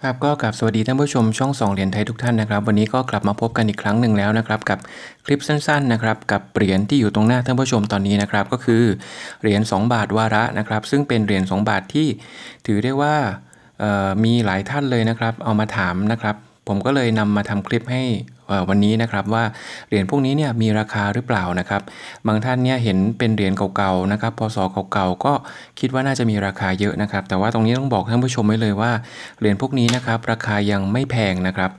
ครับก็กลับสวัสดีท่านผู้ชมช่องสองเหรียญไทยทุกท่านนะครับ วันนี้ก็กลับมาพบกันอีกครั้งหนึ่งแล้วนะครับ กับคลิปสั้นๆนะครับกับเหรียญที่อยู่ตรงหน้าท่านผู้ชมตอนนี้นะครับก็คือเหรียญ2 บาทวาระนะครับ ซึ่งเป็นเหรียญ2บาทที่ถือได้ว่ามีหลายท่านเลยนะครับ เอามาถามนะครับ ผมก็เลยนำมาทำคลิปให้ วันนี้นะครับว่าเหรียญพวกนี้เนี่ยมีราคาหรือเปล่านะครับ บางท่านเนี่ยเห็นเป็นเหรียญเก่าๆนะครับพศเก่าๆก็คิดว่าน่าจะมีราคาเยอะนะครับ แต่ว่าตรงนี้ต้องบอกท่านผู้ชมไว้เลยว่าเหรียญพวกนี้นะครับราคายังไม่แพงนะครับ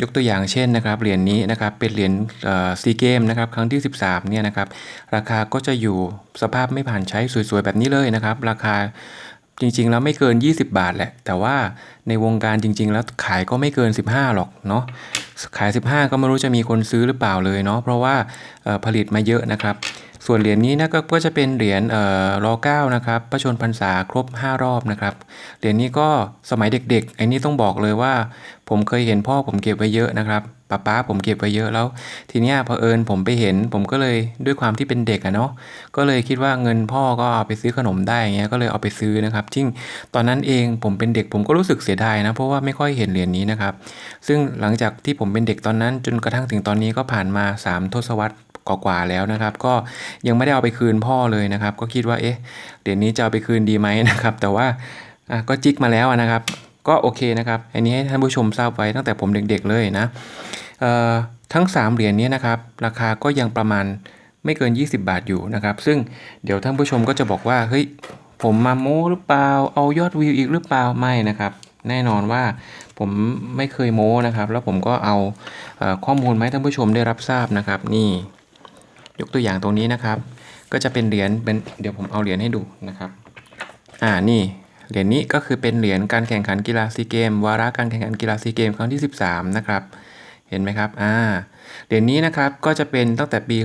ยกตัวอย่างเช่นนะครับเหรียญนี้นะครับเป็นเหรียญซีเกมนะครับครั้งที่ 13เนี่ยนะครับราคาก็จะอยู่สภาพไม่ผ่านใช้สวยๆแบบนี้เลยนะครับ ราคาจริงๆ แล้วไม่เกิน 20 บาทแหละ แต่ว่าในวงการจริง ๆ แล้วขายก็ไม่เกิน 15 หรอกเนาะ ขาย 15 ก็ไม่รู้จะมีคนซื้อหรือเปล่าเลยเนาะเพราะว่าผลิตมาเยอะนะครับ ส่วนเหรียญนี้นะก็จะเป็นเหรียญเอ่อร9นะครับประชนพรรษาครบ 5 รอบนะครับเหรียญนี้ก็สมัยเด็กๆไอ้นี่ต้องบอกเลยว่า ผมเคยเห็นพ่อผมเก็บไว้เยอะนะครับป้าป้าผมเก็บไว้เยอะแล้ว ทีเนี้ยเอิญผมไปเห็น ผมก็เลยด้วยความที่เป็นเด็กอะเนาะก็เลยคิดว่าเงินพ่อก็เอาไปซื้อขนมได้เงี้ยก็เลยเอาไปซื้อนะครับจริงตอนนั้นเองผมเป็นเด็กผมก็รู้สึกเสียดายนะเพราะว่าไม่ค่อยเห็นเหรียญนี้นะครับซึ่งหลังจากที่ผมเป็นเด็กตอนนั้นจนกระทั่งถึงตอนนี้ก็ผ่านมา 3 ทศวรรษ กว่าแล้วนะครับ ก็ยังไม่ได้เอาไปคืนพ่อเลยนะครับ ก็คิดว่าเอ๊ะเหรียญนี้จะเอาไปคืนดีไหมนะครับ แต่ว่าก็จิกมาแล้วนะครับ ก็โอเคนะครับ อันนี้ให้ท่านผู้ชมทราบไว้ตั้งแต่ผมเด็กๆเลยนะทั้ง 3 เหรียญนี้นะครับ ราคาก็ยังประมาณไม่เกิน 20 บาทอยู่นะครับ ซึ่งเดี๋ยวท่านผู้ชมก็จะบอกว่าเฮ้ยผมมาโม้หรือเปล่า เอายอดวิวอีกหรือเปล่าไม่นะครับแน่นอนว่าผมไม่เคยโม้นะครับ แล้วผมก็เอาข้อมูลมาให้ท่านผู้ชมได้รับทราบนะครับ นี่ ยกตัวอย่างตรงนี้นะครับ ก็จะเป็นเหรียญเป็นเดี๋ยวผมเอาเหรียญให้ดูนะครับ อ่านี่เหรียญนี้ก็คือเป็นเหรียญการแข่งขันกีฬาซีเกม วาระการแข่งขันกีฬาซีเกมครั้งที่ 13 นะครับ เห็นไหมครับ อ่า เหรียญนี้นะครับก็จะเป็นตั้งแต่ปี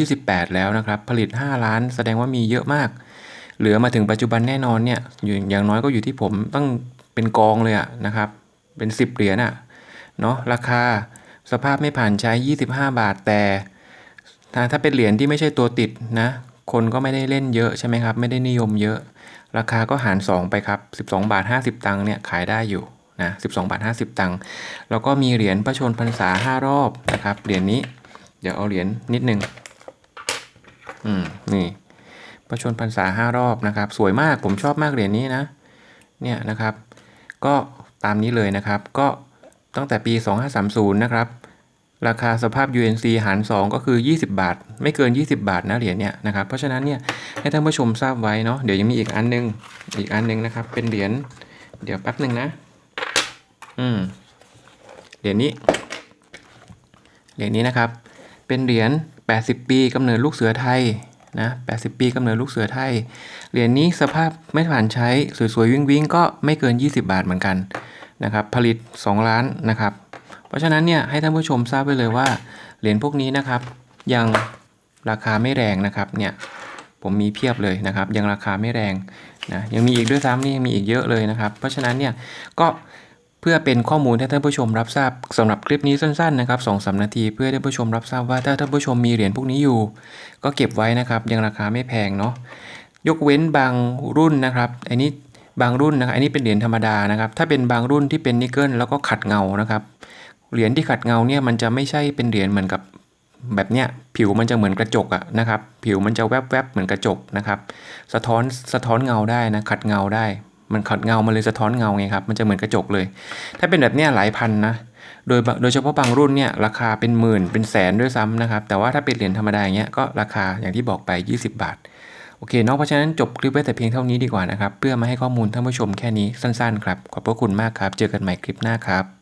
2528 แล้วนะครับ ผลิต 5 ล้าน แสดงว่ามีเยอะมาก เหลือมาถึงปัจจุบันแน่นอนเนี่ยอยู่อย่างน้อยก็อยู่ที่ผมตั้งเป็นกองเลยอะนะครับ เป็น 10 เหรียญอะเนาะราคาสภาพไม่ผ่านใช้ 25 บาทแต่ ถ้าถ้าเป็นเหรียญที่ไม่ใช่ตัวติดนะ คนก็ไม่ได้เล่นเยอะใช่ไหมครับ ไม่ได้นิยมเยอะ ราคาก็หาร 2 ไปครับ 12 บาท 50 ตังค์เนี่ยขายได้อยู่นะ12 บาท 50 ตังค์ แล้วก็มีเหรียญพระชนพรรษา 5 รอบนะครับ เหรียญนี้ เดี๋ยวเอาเหรียญนิดนึง อืม นี่ พระชนพรรษา 5 รอบนะครับ สวยมาก ผมชอบมากเหรียญนี้นะ เนี่ยนะครับ ก็ตามนี้เลยนะครับ ก็ตั้งแต่ปี 2530 นะครับ ราคาสภาพ UNC หาร 2 ก็คือ 20 บาท ไม่เกิน 20 บาทนะเหรียญเนี่ยนะครับ เพราะฉะนั้นเนี่ยให้ท่านผู้ชมทราบไว้เนาะเดี๋ยวยังมีอีกอันนึง อีกอันนึงนะครับ เป็นเหรียญเดี๋ยวแป๊บหนึ่งนะ อืมเหรียญนี้ เหรียญนี้นะครับ เป็นเหรียญ 80 ปีกำเนิดลูกเสือไทยนะ 80 ปีกำเนิดลูกเสือไทย เหรียญนี้สภาพไม่ผ่านใช้สวยๆวิ่งๆก็ไม่เกิน 20 บาทเหมือนกันนะครับ ผลิต 2 ล้านนะครับ เพราะฉะนั้นเนี่ยให้ท่านผู้ชมทราบไว้เลยว่าเหรียญพวกนี้นะครับ ยังราคาไม่แรงนะครับเนี่ยผมมีเพียบเลยนะครับ ยังราคาไม่แรงนะยังมีอีกด้วยซ้ำนี่ยังมีอีกเยอะเลยนะครับ เพราะฉะนั้นเนี่ยก็เพื่อเป็นข้อมูลให้ท่านผู้ชมรับทราบสำหรับคลิปนี้สั้นๆนะครับสองสามนาทีเพื่อให้ท่านผู้ชมรับทราบว่าถ้าท่านผู้ชมมีเหรียญพวกนี้อยู่ ก็เก็บไว้นะครับ ยังราคาไม่แพงเนาะยกเว้นบางรุ่นนะครับอันนี้บางรุ่นนะครับอันนี้เป็นเหรียญธรรมดานะครับ ถ้าเป็นบางรุ่นที่เป็นนิกเกิลแล้วก็ขัดเงานะครับ เหรียญที่ขัดเงาเนี่ยมันจะไม่ใช่เป็นเหรียญเหมือนกับแบบเนี้ยผิวมันจะเหมือนกระจกอะนะครับ ผิวมันจะแวบๆเหมือนกระจกนะครับ สะท้อนสะท้อนเงาได้นะขัดเงาได้ มันขัดเงามันเลยสะท้อนเงาไงครับมันจะเหมือนกระจกเลย ถ้าเป็นแบบเนี้ยหลายพันนะโดยโดยเฉพาะบางรุ่นเนี่ยราคาเป็นหมื่นเป็นแสนด้วยซ้ำนะครับ แต่ว่าถ้าเป็นเหรียญธรรมดาอย่างเงี้ยก็ราคาอย่างที่บอกไป 20 บาทโอเคเนาะเพราะฉะนั้นจบคลิปไว้แต่เพียงเท่านี้ดีกว่านะครับ เพื่อมาให้ข้อมูลท่านผู้ชมแค่นี้สั้นๆครับ ขอบพระคุณมากครับ เจอกันใหม่คลิปหน้าครับ